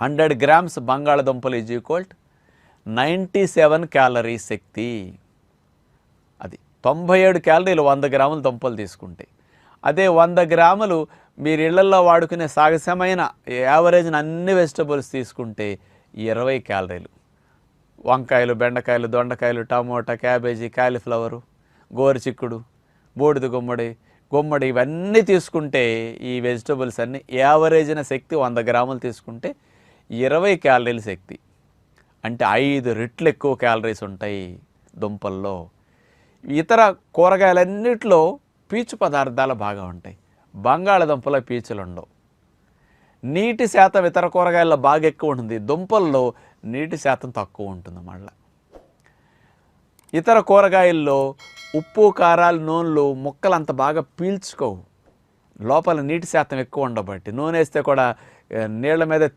Hundred grams బంగాళదుంపలు is equal to ninety seven calorie శక్తి. అది తొంభై ఏడు క్యాలరీలు వంద గ్రాముల దుంపలు తీసుకుంటే. అదే వంద గ్రాములు మీరు ఇళ్ళలో వాడుకునే సాగసమైన యావరేజ్ని అన్ని వెజిటబుల్స్ తీసుకుంటే ఇరవై క్యాలరీలు. వంకాయలు బెండకాయలు దొండకాయలు టమోటా క్యాబేజీ కాలీఫ్లవరు గోరుచిక్కుడు బూడిద గుమ్మడి గుమ్మడి ఇవన్నీ తీసుకుంటే ఈ వెజిటబుల్స్ అన్నీ యావరేజ్న శక్తి వంద గ్రాములు తీసుకుంటే ఇరవై క్యాలరీల శక్తి. అంటే ఐదు రెట్లు ఎక్కువ క్యాలరీస్ ఉంటాయి దుంపల్లో. ఇతర కూరగాయలన్నిటిలో పీచు పదార్థాలు బాగా ఉంటాయి. బంగాళదుంపలో పీచులు ఉండవు. నీటి శాతం ఇతర కూరగాయల్లో బాగా ఎక్కువ ఉంటుంది. దుంపల్లో నీటి శాతం తక్కువ ఉంటుంది మళ్ళీ. ఇతర కూరగాయల్లో ఉప్పు కారాలు నూనెలు ముక్కలు అంత బాగా పీల్చుకోవు. లోపల నీటి శాతం ఎక్కువ ఉండబట్టి. నూనె వేస్తే కూడా నీళ్ళ మీద